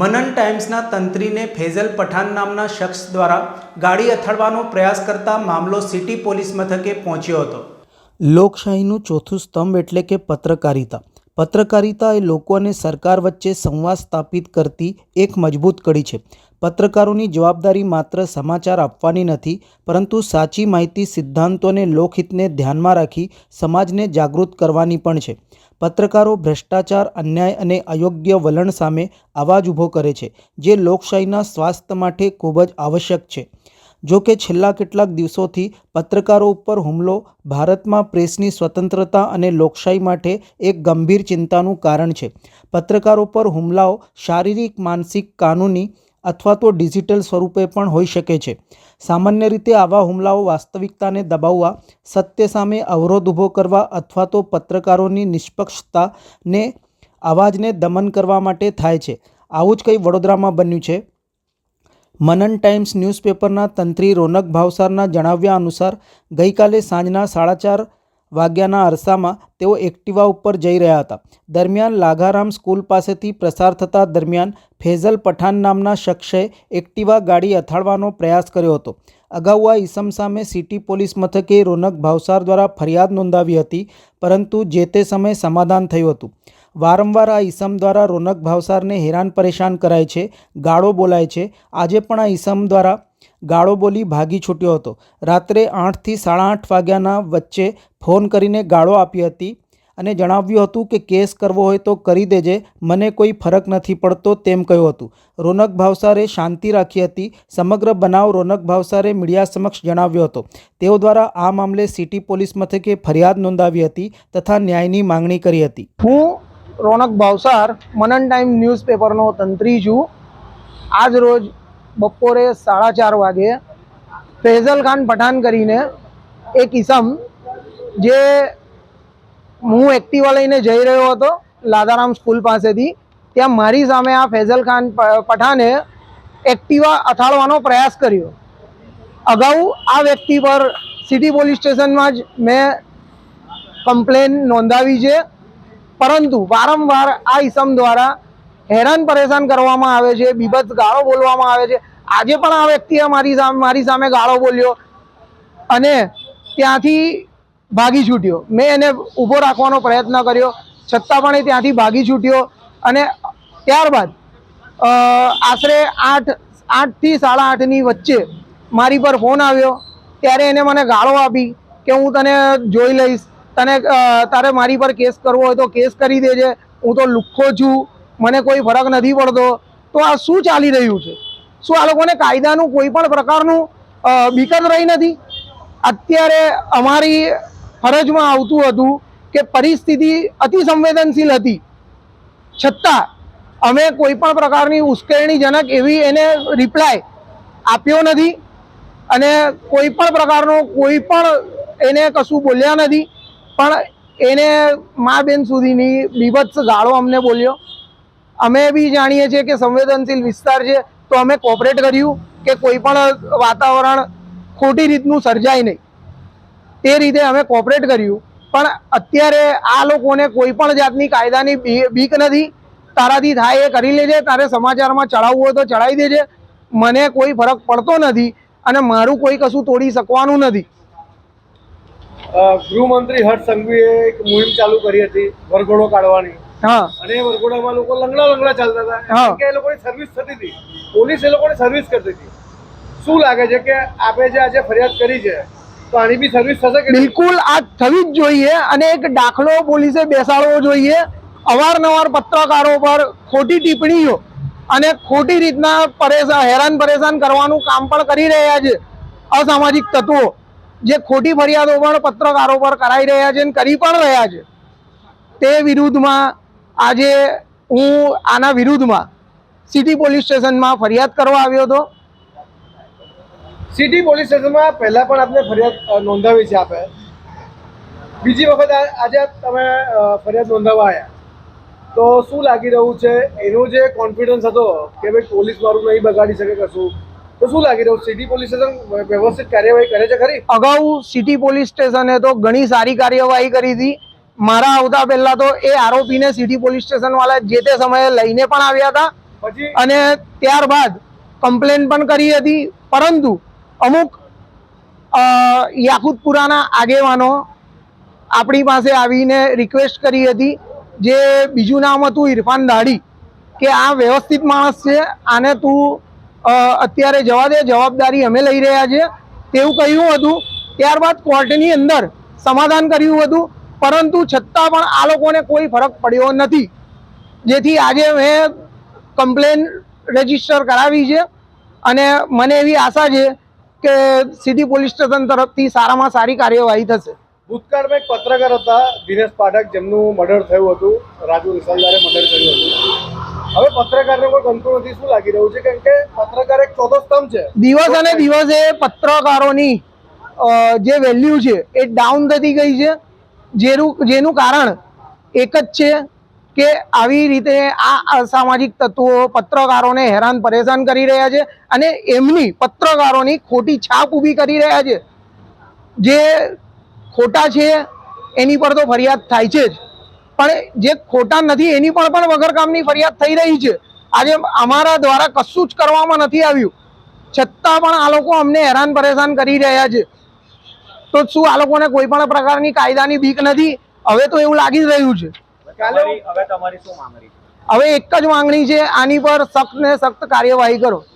મનન ટાઈમ્સના તંત્રીને phrasal Pathan નામના શખ્સ દ્વારા ગાડી અથડવાનો પ્રયાસ કરતા મામલો સિટી પોલીસ મથકે પહોંચ્યો હતો. લોકશાહીનું ચોથું સ્તંભ એટલે કે પત્રકારિતા. પત્રકારિતા એ લોકો અને સરકાર વચ્ચે સંવાદ સ્થાપિત કરતી એક મજબૂત કડી છે. પત્રકારોની જવાબદારી માત્ર સમાચાર આપવાની નથી, પરંતુ સાચી માહિતી સિદ્ધાંતોને લોકહિતને ધ્યાનમાં રાખી સમાજને જાગૃત કરવાની પણ છે. પત્રકારો ભ્રષ્ટાચાર, અન્યાય અને અયોગ્ય વલણ સામે અવાજ ઊભો કરે છે, જે લોકશાહીના સ્વાસ્થ્ય માટે ખૂબ જ આવશ્યક છે. જો કે છેલ્લા કેટલાક દિવસોથી પત્રકારો ઉપર હુમલો ભારતમાં પ્રેસની સ્વતંત્રતા અને લોકશાહી માટે એક ગંભીર ચિંતાનું કારણ છે. પત્રકારો પર હુમલાઓ શારીરિક, માનસિક, કાનૂની અથવા તો ડિજિટલ સ્વરૂપે પણ હોઈ શકે છે. સામાન્ય રીતે આવા હુમલાઓ વાસ્તવિકતાને દબાવવા, સત્ય સામે અવરોધ ઊભો કરવા અથવા તો પત્રકારોની નિષ્પક્ષતાને, અવાજને દમન કરવા માટે થાય છે. આવું જ કંઈ વડોદરામાં બન્યું છે. મનન ટાઈમ્સ ન્યૂઝપેપરના તંત્રી રોનક ભાવસારના જણાવ્યા અનુસાર, ગઈકાલે સાંજના સાડા ચાર વાગ્યાના અરસામાં તેઓ એક્ટિવા ઉપર જઈ રહ્યા હતા. દરમિયાન લાઘારામ સ્કૂલ પાસેથી પ્રસાર થતા દરમિયાન ફેઝલ પઠાણ નામના શખ્સે એક્ટિવા ગાડી અથાડવાનો પ્રયાસ કર્યો હતો. અગાઉ આ ઈસમ સામે સિટી પોલીસ મથકે રોનક ભાવસાર દ્વારા ફરિયાદ નોંધાવી હતી, પરંતુ જે તે સમયે સમાધાન થયું હતું. વારંવાર આ ઈસમ દ્વારા રોનક ભાવસારને હેરાન પરેશાન કરાય છે, ગાળો બોલાય છે. આજે પણ આ ઈસમ દ્વારા ગાળો બોલી ભાગી છૂટ્યો હતો. રાત્રે આઠથી સાડા આઠ વાગ્યાના વચ્ચે ફોન કરીને ગાળો આપી હતી અને જણાવ્યું હતું કે કેસ કરવો હોય તો કરી દેજે, મને કોઈ ફરક નથી પડતો તેમ કહ્યું હતું. રોનક ભાવસારે શાંતિ રાખી હતી. સમગ્ર બનાવ રોનક ભાવસારે મીડિયા સમક્ષ જણાવ્યો હતો. તેઓ દ્વારા આ મામલે સિટી પોલીસ મથકે ફરિયાદ નોંધાવી હતી તથા ન્યાયની માંગણી કરી હતી. હું રોનક ભાવસાર મનન ટાઈમ ન્યૂઝપેપરનો તંત્રી છું. આજ રોજ બપોરે સાડા ચાર વાગે ફૈઝલ ખાન પઠાણ કરીને એક ઈસમ જે હું એક્ટિવા લઈને જઈ રહ્યો હતો લાદારામ સ્કૂલ પાસેથી, ત્યાં મારી સામે આ ફૈઝલ ખાન પઠાણે એક્ટિવા અથાડવાનો પ્રયાસ કર્યો. અગાઉ આ વ્યક્તિ પર સિટી પોલીસ સ્ટેશનમાં જ મેં કમ્પ્લેન નોંધાવી છે, પરંતુ વારંવાર આ ઈસમ દ્વારા હેરાન પરેશાન કરવામાં આવે છે, બીભત્સ ગાળો બોલવામાં આવે છે. આજે પણ આ વ્યક્તિએ મારી સામે મારી સામે ગાળો બોલ્યો અને ત્યાંથી ભાગી છૂટ્યો. મેં એને ઊભો રાખવાનો પ્રયત્ન કર્યો, છતાં પણ એ ત્યાંથી ભાગી છૂટ્યો અને ત્યારબાદ આશરે આઠ, આઠથી સાડા આઠની વચ્ચે મારી પર ફોન આવ્યો. ત્યારે એને મને ગાળો આપી કે હું તને જોઈ લઈશ. તને તારે મારી પર કેસ કરવો હોય તો કેસ કરી દેજે. હું તો લુખ્ખો છું. મને કોઈ ફરક નથી પડતો. તો આ શું ચાલી રહ્યું છે? શું આ લોકોને કાયદાનું કોઈ પણ પ્રકારનું અ, રહી નથી? અત્યારે અમારી ફરજમાં આવતું હતું કે પરિસ્થિતિ અતિ સંવેદનશીલ હતી. છતાં અમે કોઈ પણ પ્રકારની ઉશ્કેરણીજનક એવી એને રિપ્લાય આપ્યો નથી અને કોઈ પણ પ્રકારનો કોઈ પણ એને કશું બોલ્યા નથી. પણ એને મા બેન સુધીની બીભત્સ ગાળો અમને બોલ્યો. અમે બી જાણીએ છીએ કે સંવેદનશીલ વિસ્તાર છે, તો અમે કોઓપરેટ કર્યું કે કોઈ પણ વાતાવરણ ખોટી રીતનું સર્જાય નહીં. તે રીતે અમે કોઓપરેટ કર્યું. પણ અત્યારે આ લોકોને કોઈ પણ જાતની કાયદાની બીક નથી. તારાથી થાય એ કરી લેજે, તારે સમાચારમાં ચડાવવું હોય તો ચડાવી દેજે. મને કોઈ ફરક પડતો નથી અને મારું કોઈ કશું તોડી શકવાનું નથી. ગૃહમંત્રી હર્ષ સંઘવીએ એક મુહિમ ચાલુ કરી હતી, વરઘોડો કાઢવાની. હા. અને વરઘોડામાં લોકો લંગડા લંગડા ચાલતા હતા. કે એ લોકોની સર્વિસ થતી હતી. પોલીસ એ લોકોની સર્વિસ કરતી હતી. શું લાગે છે કે આપણે જે આજે ફરિયાદ કરી છે તો આની બી સર્વિસ થશે કે બિલકુલ આ થવી જ જોઈએ અને એક દાખલો પોલીસે બેસાડવો જોઈએ. અવારનવાર પત્રકારો પર ખોટી ટિપ્પણીઓ અને ખોટી રીતના પરેશાન હેરાન પરેશાન કરવાનું કામ પણ કરી રહ્યા છે. અસામાજિક તત્વો જે ખોટી ફરિયાદો પણ પત્રકારો પર કરાઈ રહ્યા છે અને કરી પણ રહ્યા છે. તે વિરુદ્ધમાં આજે હું આના વિરુદ્ધમાં સિટી પોલીસ સ્ટેશનમાં ફરિયાદ કરવા આવ્યો હતો. સિટી પોલીસ સ્ટેશનમાં પહેલા પણ આપને ફરિયાદ નોંધાવી છે આપે. બીજી વખત આજે તમે ફરિયાદ નોંધાવવા આવ્યા તો શું લાગી રહ્યું છે? એનો જે કોન્ફિડન્સ હતો કે ભાઈ પોલીસ મારું નહીં બગાડી શકે કશું તો શું લાગી રહ્યું? સિટી પોલીસ સ્ટેશન વ્યવસ્થિત કાર્યવાહી કરે છે ખરી? અગાઉ સિટી પોલીસ સ્ટેશને તો ઘણી સારી કાર્યવાહી કરી હતી. મારા આવતા પહેલા તો એ આરોપીને સિટી પોલીસ સ્ટેશન વાળા જે તે સમયે લઈને પણ આવ્યા હતા. અને ત્યારબાદ કમ્પ્લેન પણ કરી હતી. પરંતુ અમુક યાકુતપુરાના આગેવાનો આપણી પાસે આવીને રિક્વેસ્ટ કરી હતી જે બીજું નામ હતું ઇરફાન દાડી કે આ વ્યવસ્થિત માણસ છે આને તું અત્યારે જવા દે જવાબદારી અમે લઈ રહ્યા છે. તેવું કહ્યું હતું. ત્યારબાદ કોર્ટની અંદર સમાધાન કર્યું હતું. પરંતુ છતાં પણ આ લોકોને કોઈ ફરક પડ્યો નથી. જેથી આજે મેં કમ્પ્લેન રજિસ્ટર કરાવી છે અને મને એવી આશા છે કે સિટી પોલીસ સ્ટેશન તરફથી સારામાં સારી કાર્યવાહી થશે. ભૂતકાળમાં એક પત્રકાર હતા દિનેશ પાઠક જેમનું મર્ડર થયું હતું. રાજુ રિસાલદારે મર્ડર કર્યું હતું. હવે પત્રકારને કોઈ ગમતું નથી શું લાગી રહ્યું છે? કેમ કે પત્રકાર એક ચોથો સ્તંભ છે. દિવસ અને દિવસે પત્રકારોની જે વેલ્યુ છે એ ડાઉન થતી ગઈ છે. જેનું જેનું કારણ એક જ છે કે આવી રીતે આ અસામાજિક તત્વો પત્રકારોને હેરાન પરેશાન કરી રહ્યા છે અને એમની પત્રકારોની ખોટી છાપ ઊભી કરી રહ્યા છે. જે ખોટા છે એની પર તો ફરિયાદ થાય છે જ. પણ જે ખોટા નથી એની પર પણ વગર કામની ફરિયાદ થઈ રહી છે. આજે અમારા દ્વારા કશું જ કરવામાં નથી આવ્યું. છતાં પણ આ લોકો અમને હેરાન પરેશાન કરી રહ્યા છે. તો શું આ લોકોને કોઈ પણ પ્રકારની કાયદાની બીક નથી? હવે તો એવું લાગી જ રહ્યું છે. હવે એક જ માંગણી છે આની પર સખ્ત ને સખ્ત કાર્યવાહી કરો.